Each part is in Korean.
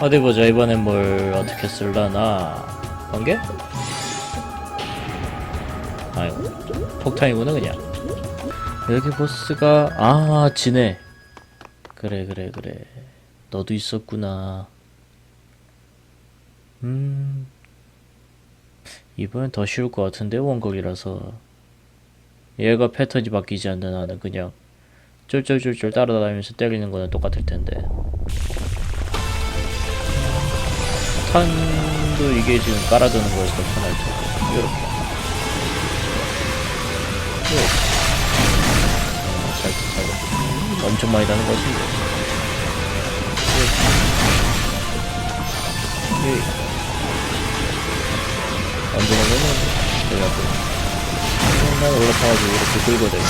어디 보자 이번엔 뭘 어떻게 쓸라나? 번개? 아이고 폭탄이구나 그냥. 여기 보스가 아 지네. 그래 그래 그래. 너도 있었구나. 음. 이번엔 더 쉬울 것 같은데 원곡이라서. 얘가 패턴이 바뀌지 않는 한은 그냥 쫄쫄쫄쫄 따라다니면서 때리는 거는 똑같을 텐데 탄도 이게 지금 깔아두는 거에서 더 편할 테고 이렇게 잘, 잘, 엄청 많이 나는 거지 예. 언제나면은 내가 또 맨날 올라타가지고 이렇게 끌고 다니고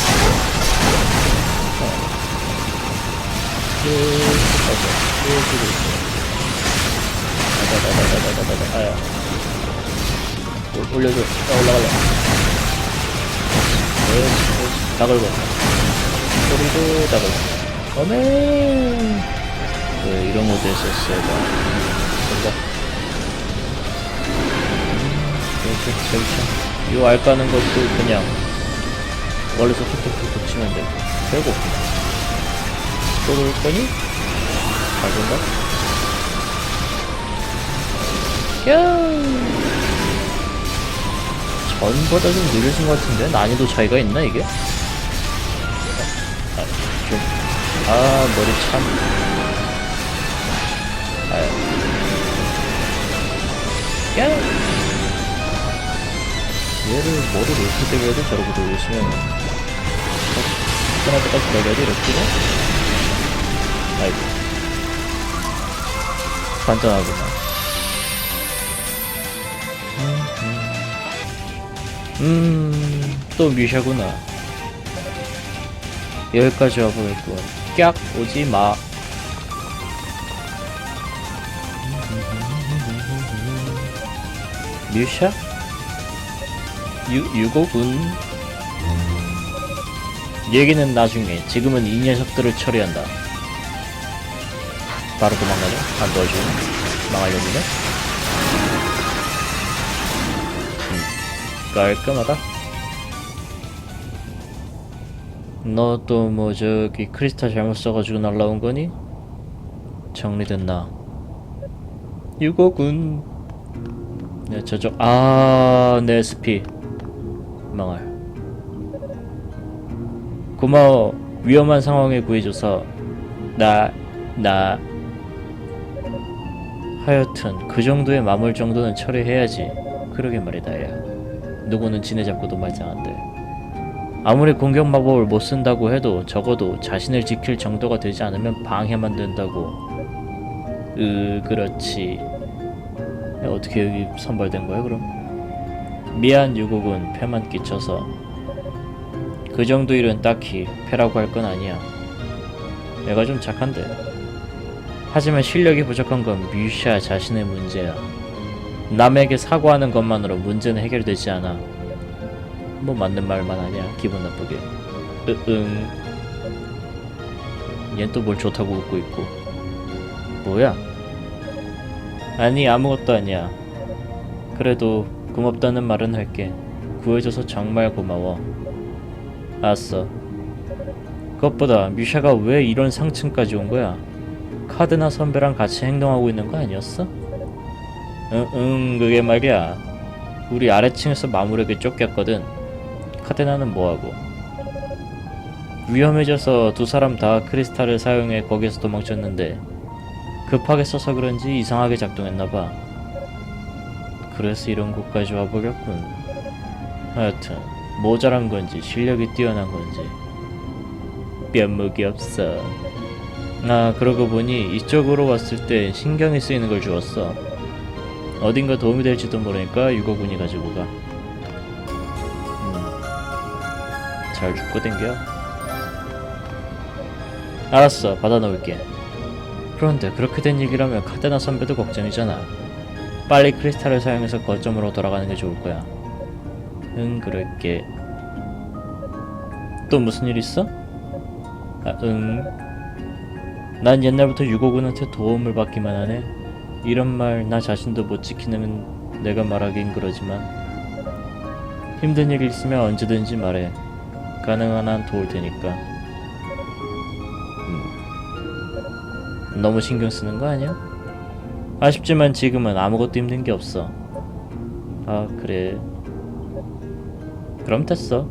쭉 가서 쭉 끌고 다다다다다다다다 아야 올- 올려줘. 아, 올라갈라 그렇지 다 긁어 소리도 다 긁어 어메. 그 이런 모드 했었어요. 뭔가. 그렇지 재밌죠 이알 까는 것도 그냥 멀리서 툭툭툭툭 치면 되고. 배고프다 또올 거니? 가든가? 전보다 좀 느려진 것 같은데 난이도 차이가 있나 이게? 아, 좀. 아 머리 참. 아유. 야. 얘를 머리를 이렇게 되게 해도 저러고 돌리시면 끝날 때까지 기다려야지 이렇게 아이고 간단하구나 음, 또 뮤샤구나. 여기까지 와보겠군. 깍 오지 마. 뮤샤? 유, 유고군. 얘기는 나중에, 지금은 이 녀석들을 처리한다. 바로 도망가자. 안 도와주네. 망하려는데? 깔끔하다. 너 또 뭐 저기 크리스탈 잘못 써가지고 날라온 거니? 정리됐나? 유고군. 네 저쪽 아내 SP 망할. 고마워 위험한 상황에 구해줘서 나 나. 하여튼 그 정도의 마물 정도는 처리해야지. 그러게 말이다 야. 누구는 지네 잡고도 말짱한데. 아무리 공격 마법을 못 쓴다고 해도 적어도 자신을 지킬 정도가 되지 않으면 방해만 된다고. 으 그렇지. 야, 어떻게 여기 선발된 거야 그럼? 미안 유국은 패만 끼쳐서. 그 정도 일은 딱히 패라고 할 건 아니야. 내가 좀 착한데. 하지만 실력이 부족한 건 뮤샤 자신의 문제야 남에게 사과하는 것만으로 문제는 해결되지 않아. 뭐 맞는 말만 하냐? 기분 나쁘게. 으응. 얜 또 뭘 좋다고 웃고 있고. 뭐야? 아니 아무것도 아니야. 그래도 고맙다는 말은 할게. 구해줘서 정말 고마워. 알았어. 그것보다 뮤샤가 왜 이런 상층까지 온 거야? 카드나 선배랑 같이 행동하고 있는 거 아니었어? 응, 응, 그게 말이야. 우리 아래층에서 마무리하게 쫓겼거든. 카데나는 뭐하고? 위험해져서 두 사람 다 크리스탈을 사용해 거기서 도망쳤는데 급하게 써서 그런지 이상하게 작동했나봐. 그래서 이런 곳까지 와버렸군. 하여튼 모자란 건지 실력이 뛰어난 건지 면목이 없어. 아 그러고 보니 이쪽으로 왔을 때 신경이 쓰이는 걸 주었어. 어딘가 도움이 될지도 모르니까 유고군이 가지고 가. 음, 잘 죽고 댕겨. 알았어, 받아 놓을게. 그런데 그렇게 된 얘기라면 카데나 선배도 걱정이잖아. 빨리 크리스탈을 사용해서 거점으로 돌아가는 게 좋을 거야. 응, 그럴게. 또 무슨 일 있어? 아, 응. 난 옛날부터 유고군한테 도움을 받기만 하네. 이런 말 나 자신도 못 지키는 내가 말하긴 그러지만 힘든 일 있으면 언제든지 말해. 가능한 한 도울 테니까. 음. 너무 신경 쓰는 거 아니야? 아쉽지만 지금은 아무것도 힘든 게 없어. 아 그래. 그럼 됐어.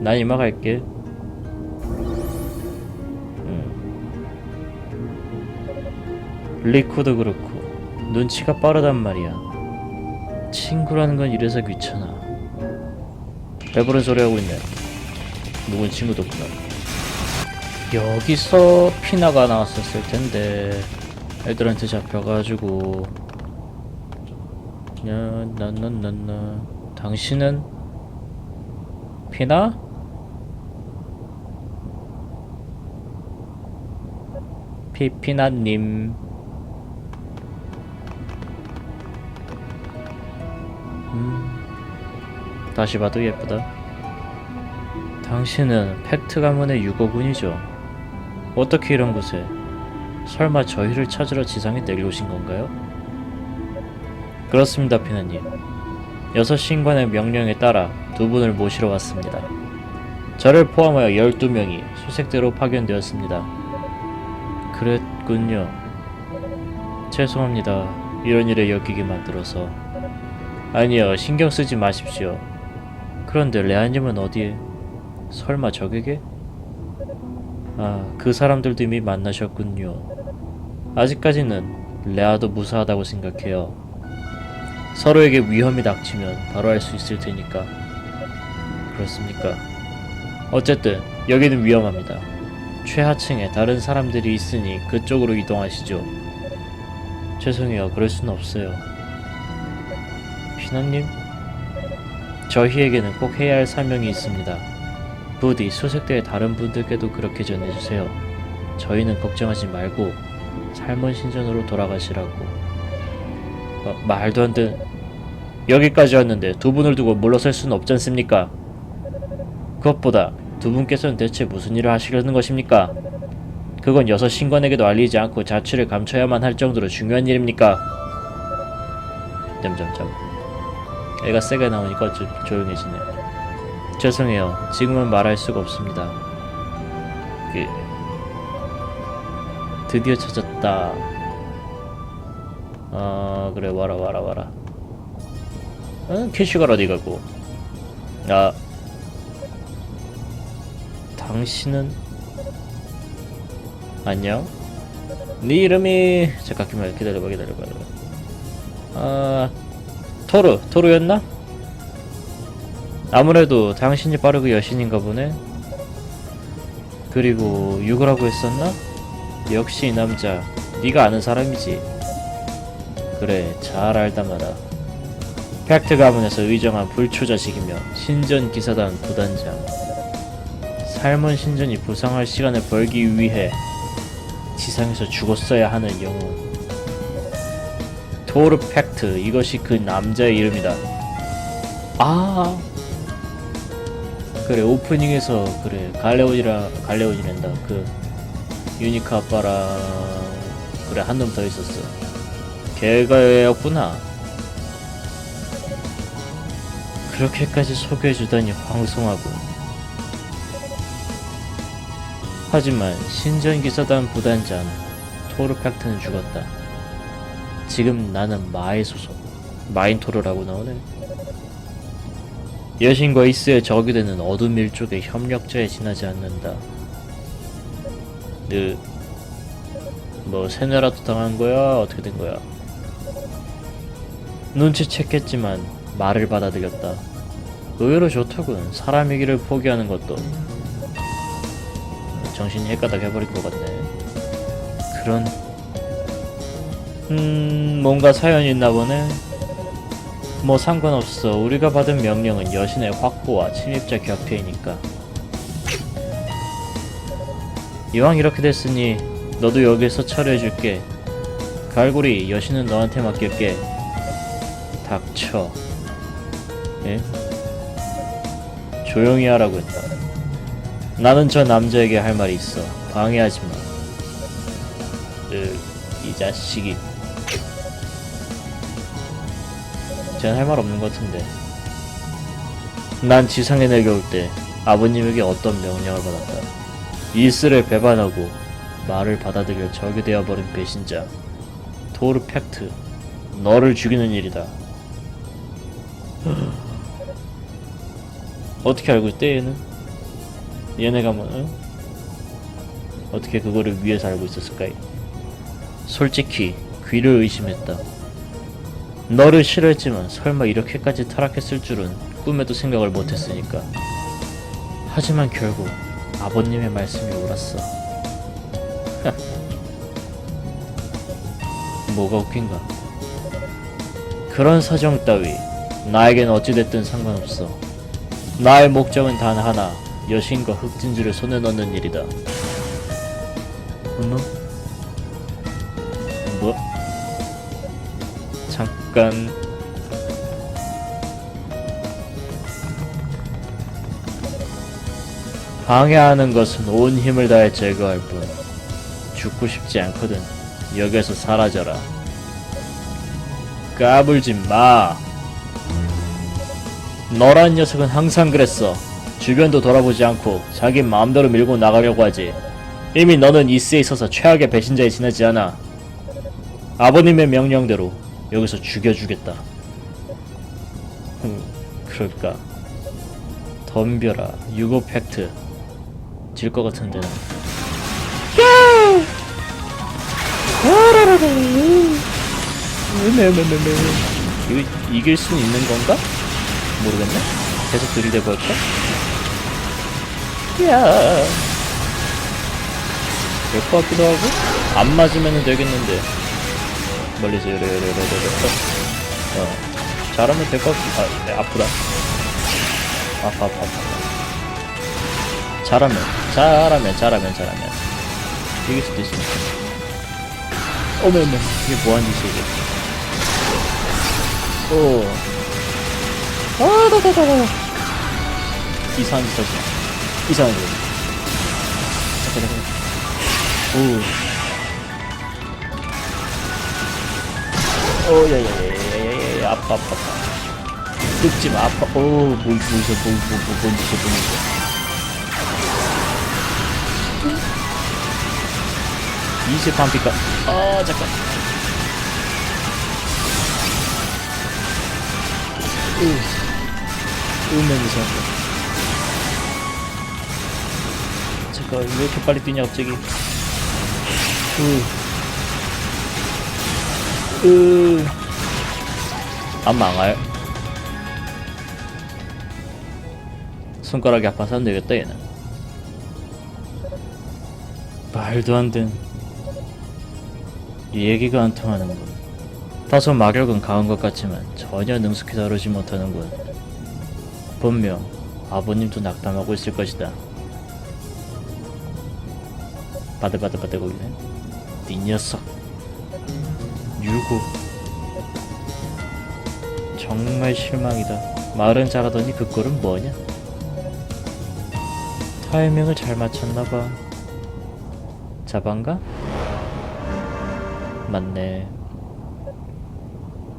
난 이만 갈게. 음. 리코도 그렇고 눈치가 빠르단 말이야. 친구라는 건 이래서 귀찮아. 배부른 소리 하고 있네. 누군 친구도 없구나. 여기서 피나가 나왔었을 텐데 애들한테 잡혀가지고 나나나나나 당신은 피나? 피피나님 다시 봐도 예쁘다 당신은 팩트 가문의 유고군이죠 어떻게 이런 곳에 설마 저희를 찾으러 지상에 내려오신 건가요? 그렇습니다 피나님 여섯 신관의 명령에 따라 두 분을 모시러 왔습니다. 저를 포함하여 12명이 수색대로 파견되었습니다. 그랬군요. 죄송합니다. 이런 일에 엮이게 만들어서. 아니요, 신경 쓰지 마십시오. 그런데 레아님은 어디에? 설마 적에게? 아, 그 사람들도 이미 만나셨군요. 아직까지는 레아도 무사하다고 생각해요. 서로에게 위험이 닥치면 바로 할수 있을 테니까. 그렇습니까? 어쨌든 여기는 위험합니다. 최하층에 다른 사람들이 있으니 그쪽으로 이동하시죠. 죄송해요. 그럴 수는 없어요. 피나님? 저희에게는 꼭 해야 할 사명이 있습니다. 부디 수색대의 다른 분들께도 그렇게 전해주세요. 저희는 걱정하지 말고 삶은 신전으로 돌아가시라고. 어, 말도 안 돼. 여기까지 왔는데 두 분을 두고 물러설 수는 없지 않습니까? 그것보다 두 분께서는 대체 무슨 일을 하시려는 것입니까? 그건 여섯 신관에게도 알리지 않고 자취를 감춰야만 할 정도로 중요한 일입니까? 점점점. 애가 세게 나오니까 좀 조용해지네. 죄송해요. 지금은 말할 수가 없습니다. 그 드디어 찾았다. 아 그래 와라 와라 와라 응 캐시가 어디 가고 아 당신은 안녕 네 이름이 잠깐만 기다려봐 기다려봐 기다려봐. 아 토르 토르였나? 아무래도 당신이 빠르고 여신인가 보네. 그리고 육으라고 했었나? 역시 이 남자 네가 아는 사람이지. 그래 잘 알다마다 팩트 가문에서 의정한 불초자식이며 신전 기사단 부단장. 삶은 신전이 부상할 시간을 벌기 위해 지상에서 죽었어야 하는 영웅 토르 팩트 이것이 그 남자의 이름이다 아 그래 오프닝에서 그래 갈레온이라 갈레온이란다 그 유니카 아빠랑 그래 한 놈 더 있었어 걔가였구나. 그렇게까지 소개해주다니 황송하고. 하지만 신전 기사단 부단장 토르 팩트는 죽었다. 지금 나는 마의 소속 마인토르라고 나오네. 여신과 이스의 적이 되는 어둠 일족의 협력자에 지나지 않는다. 느, 뭐 세뇌라도 당한 거야? 어떻게 된 거야? 눈치챘겠지만 말을 받아들였다. 의외로 좋더군. 사람이기를 포기하는 것도. 정신이 헷가닥 해버릴 것 같네. 그런 음 뭔가 사연이 있나 보네. 뭐 상관없어. 우리가 받은 명령은 여신의 확보와 침입자 격퇴이니까. 이왕 이렇게 됐으니 너도 여기서 처리해줄게. 갈고리 여신은 너한테 맡길게. 닥쳐. 예? 조용히 하라고 했다. 나는 저 남자에게 할 말이 있어. 방해하지 마. 으, 이 자식이. 쟤는 할 말 없는 것 같은데. 난 지상에 내려올 때 아버님에게 어떤 명령을 받았다. 이슬을 배반하고 말을 받아들여 적이 되어버린 배신자. 토르 팩트. 너를 죽이는 일이다. 어떻게 알고 있대 얘는? 얘네가 뭐 응? 어떻게 그거를 위해서 알고 있었을까? 솔직히 귀를 의심했다. 너를 싫어했지만 설마 이렇게까지 타락했을 줄은 꿈에도 생각을 못했으니까. 하지만 결국 아버님의 말씀이 옳았어. 뭐가 웃긴가? 그런 사정 따위 나에겐 어찌됐든 상관없어. 나의 목적은 단 하나, 여신과 흑진주를 손에 넣는 일이다. 어머? 잠깐. 방해하는 것은 온 힘을 다해 제거할 뿐. 죽고 싶지 않거든. 여기서 사라져라. 까불지 마. 너란 녀석은 항상 그랬어. 주변도 돌아보지 않고 자기 마음대로 밀고 나가려고 하지. 이미 너는 이스에 있어서 최악의 배신자에 지나지 않아. 아버님의 명령대로 여기서 죽여주겠다. 흠, 그럴까? 덤벼라. 유고 팩트. 질 것 같은데. 이거 이길 수 있는 건가? 모르겠네. 계속 들이대고 할까? 야. 될것 같기도 하고 안 맞으면 되겠는데 멀리서 어. 잘하면 될것 같고 아 네, 아프다 아파 아파 아파. 잘하면 잘하면 잘하면 잘하면. 이길 수도 있으니까 어머 어머. 이게 뭐하는 짓이야 이게 오. 아 다다다다 이상한 짓 하지 마. 이상한 짓 잠깐 잠깐 오. 오, 야야야야야야, 아파, 아파, 아파. 뜯지 마, 아파. 오, 뭐, 뭔 짓이야, 뭔 짓이야. 이십 반피까. 아, 잠깐. 으, 으면 이상한데. 잠깐, 왜 이렇게 빨리 뛰냐, 갑자기. 으. 으. 안 망할. 손가락이 아파서 안 되겠다, 얘는. 말도 안 된. 이 얘기가 안 통하는군. 다소 마력은 강한 것 같지만 전혀 능숙히 다루지 못하는군. 분명 아버님도 낙담하고 있을 것이다. 바들바들바들거리네. 이 녀석. 유고. 정말 실망이다. 말은 잘하더니 그 꼴은 뭐냐? 타이밍을 잘 맞췄나봐. 자반가? 맞네.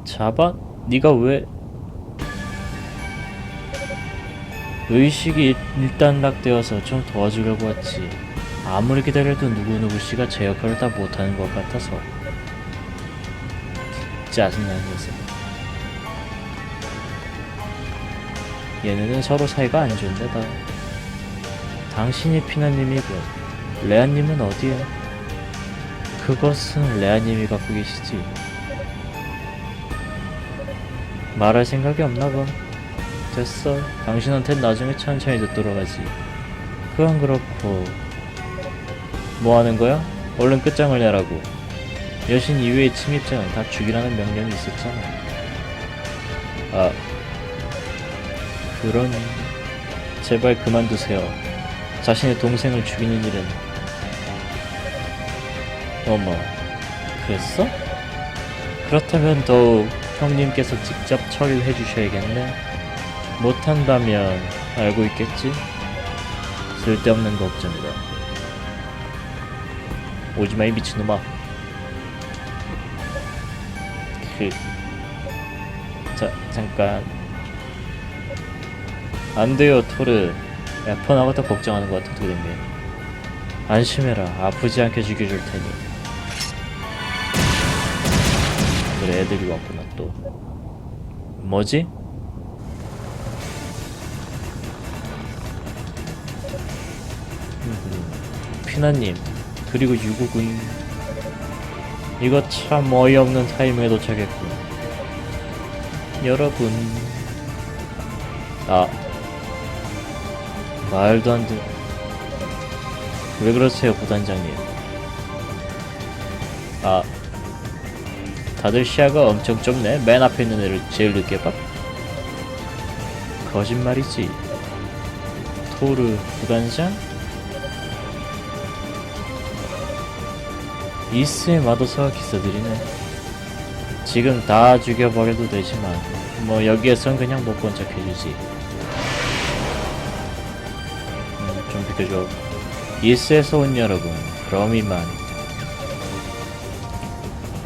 자반? 네가 왜? 의식이 일단락되어서 좀 도와주려고 했지. 아무리 기다려도 누구누구 씨가 제 역할을 다 못하는 것 같아서 짜증나는 녀석 얘네는 서로 사이가 안 좋은데 다. 당신이 피나님이군 레아님은 어디야? 그것은 레아님이 갖고 계시지. 말할 생각이 없나봐. 됐어. 당신한텐 나중에 천천히 듣도록 하지. 그건 그렇고. 뭐 하는 거야? 얼른 끝장을 내라고. 여신 이외의 침입자는 다 죽이라는 명령이 있었잖아. 아, 그러니 제발 그만두세요. 자신의 동생을 죽이는 일은 어머, 그랬어? 그렇다면 더욱 형님께서 직접 처리해 주셔야겠네. 못한다면 알고 있겠지? 쓸데없는 걱정이다. 오지마 이 미친놈아 그 자 잠깐. 안 돼요 토르. 야 폰하고도 걱정하는 것 같아 거야 안심해라. 아프지 않게 죽여줄 테니. 그래 애들이 왔구나 또. 뭐지? 피나님. 그리고 유구군 이거 참 어이없는 타임에 도착했군 여러분 아 말도 안 돼. 왜 그러세요, 부단장님? 아, 다들 시야가 엄청 좁네. 맨 앞에 있는 애를 제일 늦게 봐? 거짓말이지. 토르 부단장? 이스의 마도사가 기사들이네. 지금 다 죽여버려도 되지만, 뭐 여기에선 그냥 못 본 척 해주지. 음, 좀 비켜줘. 이스에서 온 여러분, 그럼 이만.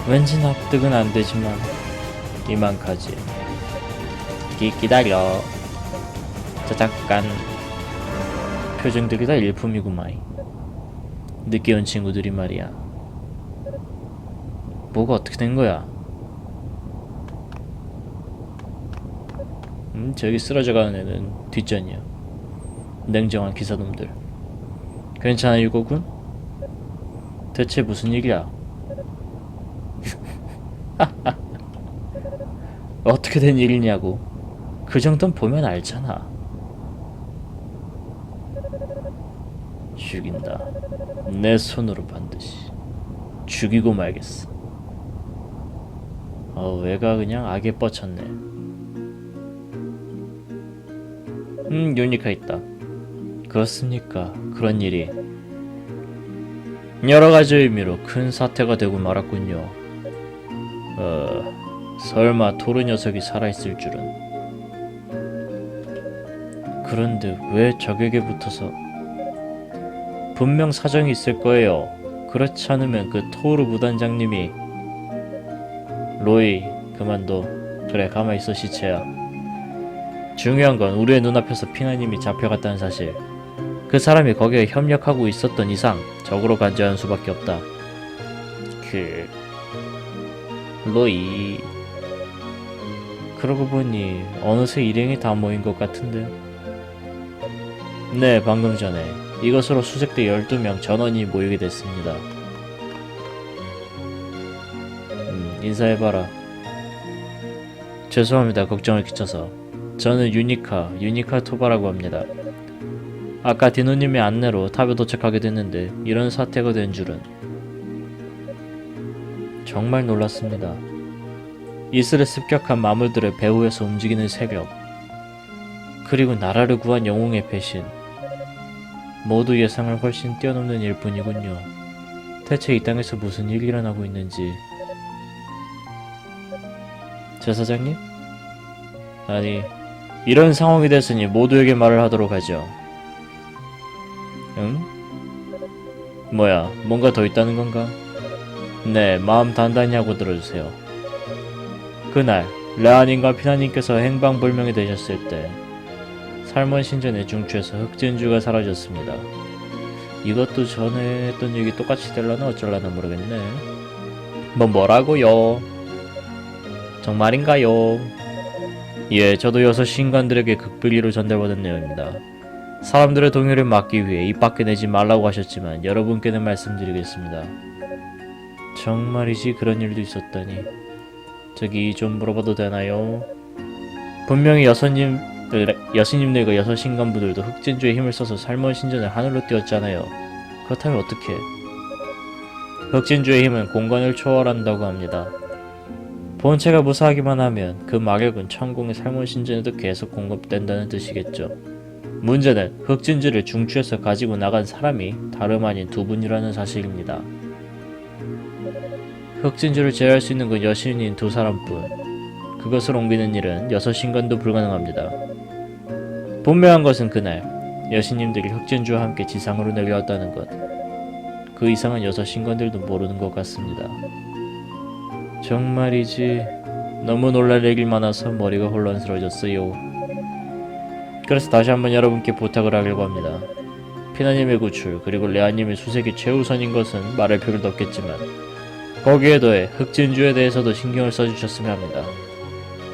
왠지 납득은 안 되지만, 이만 가지. 기, 기다려. 자, 잠깐. 표정들이 다 일품이구마이. 늦게 온 친구들이 말이야. 뭐가 어떻게 된 거야? 음, 저기 쓰러져가는 애는 뒷전이야. 냉정한 기사놈들. 괜찮아, 유고군? 대체 무슨 일이야? 어떻게 된 일이냐고. 그 정도는 보면 알잖아. 죽인다. 내 손으로 반드시. 죽이고 말겠어. 어, 애가 그냥 악에 뻗쳤네. 음, 유니카 있다. 그렇습니까? 그런 일이 여러 가지 의미로 큰 사태가 되고 말았군요. 어, 설마 토르 녀석이 살아있을 줄은. 그런데 왜 적에게 붙어서? 분명 사정이 있을 거예요. 그렇지 않으면 그 토르 부단장님이 로이 그만둬. 그래 가만히 있어 시체야. 중요한 건 우리의 눈앞에서 피나님이 잡혀갔다는 사실. 그 사람이 거기에 협력하고 있었던 이상 적으로 간주하는 수밖에 없다. 그 로이 그러고 보니 어느새 일행이 다 모인 것 같은데. 네, 방금 전에 이것으로 수색대 12명 전원이 모이게 됐습니다. 인사해봐라. 죄송합니다. 걱정을 끼쳐서. 저는 유니카, 유니카 토바라고 합니다. 아까 디노님의 안내로 탑에 도착하게 됐는데 이런 사태가 된 줄은 정말 놀랐습니다. 이슬에 습격한 마물들의 배후에서 움직이는 세력 그리고 나라를 구한 영웅의 배신 모두 예상을 훨씬 뛰어넘는 일뿐이군요. 대체 이 땅에서 무슨 일이 일어나고 있는지 제 사장님? 아니 이런 상황이 됐으니 모두에게 말을 하도록 하죠. 응? 뭐야, 뭔가 더 있다는 건가? 네, 마음 단단히 하고 들어주세요. 그날, 레아님과 피나님께서 행방불명이 되셨을 때, 살몬 신전의 중추에서 흑진주가 사라졌습니다. 이것도 전에 했던 얘기 똑같이 될라나 어쩔라나 모르겠네. 뭐 뭐라고요? 정말인가요? 예, 저도 여섯 신관들에게 극비리로 전달받은 내용입니다. 사람들의 동요를 막기 위해 입 밖에 내지 말라고 하셨지만 여러분께는 말씀드리겠습니다. 정말이지 그런 일도 있었다니. 저기 좀 물어봐도 되나요? 분명히 여선님, 으, 여신님들과 여섯 신관부들도 흑진주의 힘을 써서 살몬 신전을 하늘로 띄웠잖아요. 그렇다면 어떻게? 흑진주의 힘은 공간을 초월한다고 합니다. 본체가 무사하기만 하면 그 마력은 천공의 살몬 신전에도 계속 공급된다는 뜻이겠죠. 문제는 흑진주를 중추에서 가지고 나간 사람이 다름 아닌 두 분이라는 사실입니다. 흑진주를 제어할 수 있는 건 여신인 두 사람뿐. 그것을 옮기는 일은 여섯 신관도 불가능합니다. 분명한 것은 그날 여신님들이 흑진주와 함께 지상으로 내려왔다는 것. 그 이상은 여섯 신관들도 모르는 것 같습니다. 정말이지 너무 놀랄 얘기를 많아서 머리가 혼란스러워졌어요. 그래서 다시 한번 여러분께 부탁을 하려고 합니다. 피나님의 구출 그리고 레아님의 수색이 최우선인 것은 말할 필요도 없겠지만 거기에 더해 흑진주에 대해서도 신경을 써주셨으면 합니다.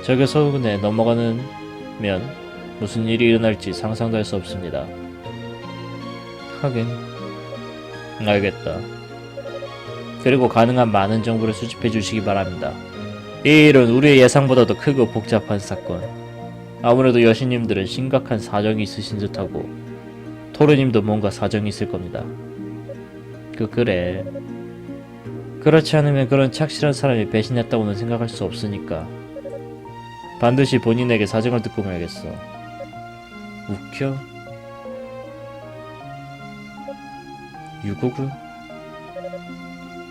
적의 서군에 넘어가는 면 무슨 일이 일어날지 상상도 할 수 없습니다. 하긴 알겠다. 그리고 가능한 많은 정보를 수집해 주시기 바랍니다. 이 일은 우리의 예상보다도 크고 복잡한 사건. 아무래도 여신님들은 심각한 사정이 있으신 듯하고 토르님도 뭔가 사정이 있을 겁니다. 그 그래. 그렇지 않으면 그런 착실한 사람이 배신했다고는 생각할 수 없으니까 반드시 본인에게 사정을 듣고 말겠어. 웃겨? 유고군?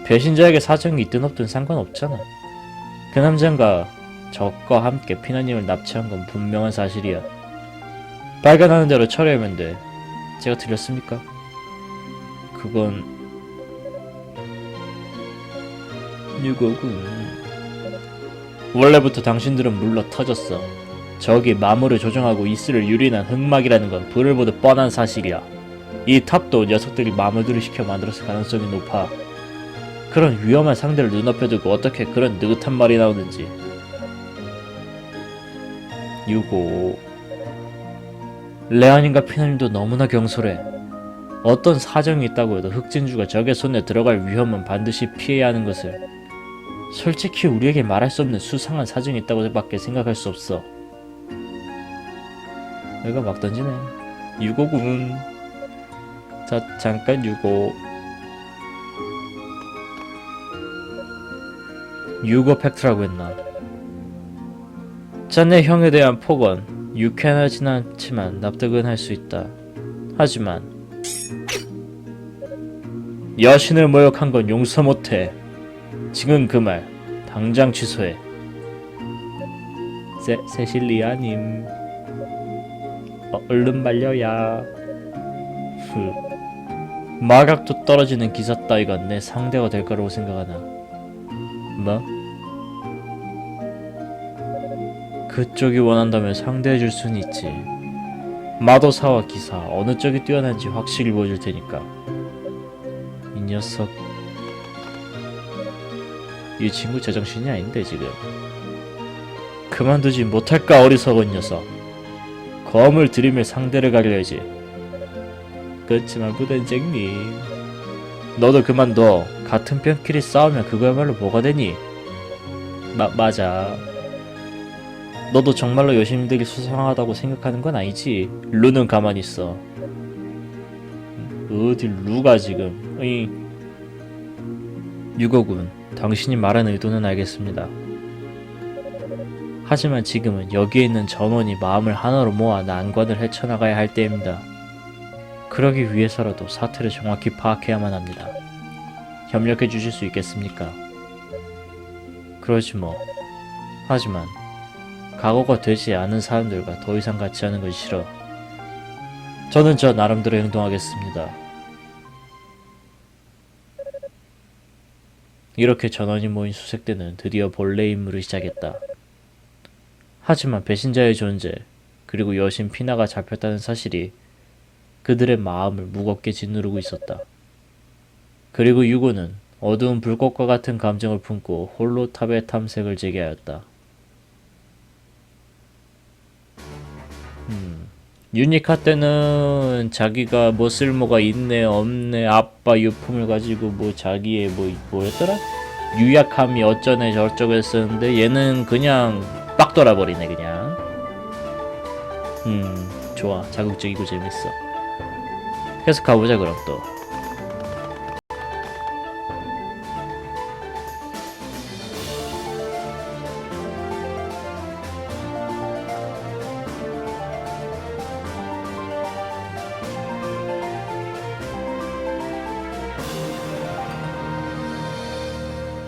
배신자에게 사정이 있든 없든 상관없잖아. 그 남자가 적과 함께 피나님을 납치한 건 분명한 사실이야. 발견하는 대로 처리하면 돼. 제가 틀렸습니까? 그건 유고군. 원래부터 당신들은 물러 터졌어. 적이 마물을 조정하고 이슬을 유린한 흑막이라는 건 불을 보듯 뻔한 사실이야. 이 탑도 녀석들이 마물들을 시켜 만들었을 가능성이 높아. 그런 위험한 상대를 눈앞에 두고 어떻게 그런 느긋한 말이 나오는지. 유고. 레안인과 피나님도 너무나 경솔해. 어떤 사정이 있다고 해도 흑진주가 적의 손에 들어갈 위험은 반드시 피해야 하는 것을 솔직히 우리에게 말할 수 없는 수상한 사정이 있다고 밖에 생각할 수 없어. 내가 막 던지네. 유고군. 자, 잠깐 유고. 유고 팩트라고 했나? 자네 형에 대한 폭언 유쾌하진 않지만 납득은 할 수 있다. 하지만 여신을 모욕한 건 용서 못해. 지금 그 말 당장 취소해. 세, 세실리아님 어, 얼른 말려야 후. 마각도 떨어지는 기사 따위가 내 상대가 될 거라고 생각하나 뭐? 그쪽이 원한다면 상대해 줄 수는 있지. 마도사와 기사 어느 쪽이 뛰어난지 확실히 보여줄 테니까. 이 녀석. 이 친구 제정신이 아닌데 지금. 그만두지 못할까 어리석은 녀석. 검을 들이며 상대를 가려야지. 그렇지만 부단장님 너도 그만둬 같은 편끼리 싸우면 그거야말로 뭐가 되니? 마, 맞아. 너도 정말로 여신들이 수상하다고 생각하는 건 아니지? 루는 가만히 있어. 어디 루가 지금? 이. 유거군 당신이 말한 의도는 알겠습니다. 하지만 지금은 여기에 있는 전원이 마음을 하나로 모아 난관을 헤쳐나가야 할 때입니다. 그러기 위해서라도 사태를 정확히 파악해야만 합니다. 협력해 주실 수 있겠습니까? 그러지 뭐. 하지만 각오가 되지 않은 사람들과 더 이상 같이 하는 것이 싫어. 저는 저 나름대로 행동하겠습니다. 이렇게 전원이 모인 수색대는 드디어 본래 임무를 시작했다. 하지만 배신자의 존재, 그리고 여신 피나가 잡혔다는 사실이 그들의 마음을 무겁게 짓누르고 있었다. 그리고 유고는 어두운 불꽃과 같은 감정을 품고 홀로 탑의 탐색을 재개하였다. 음, 유니카 때는 자기가 뭐 쓸모가 있네 없네 아빠 유품을 가지고 뭐 자기의 뭐 뭐였더라? 유약함이 어쩌네 저쩌고 했었는데 얘는 그냥 빡 돌아버리네 그냥 음 좋아 자극적이고 재밌어 계속 가보자 그럼 또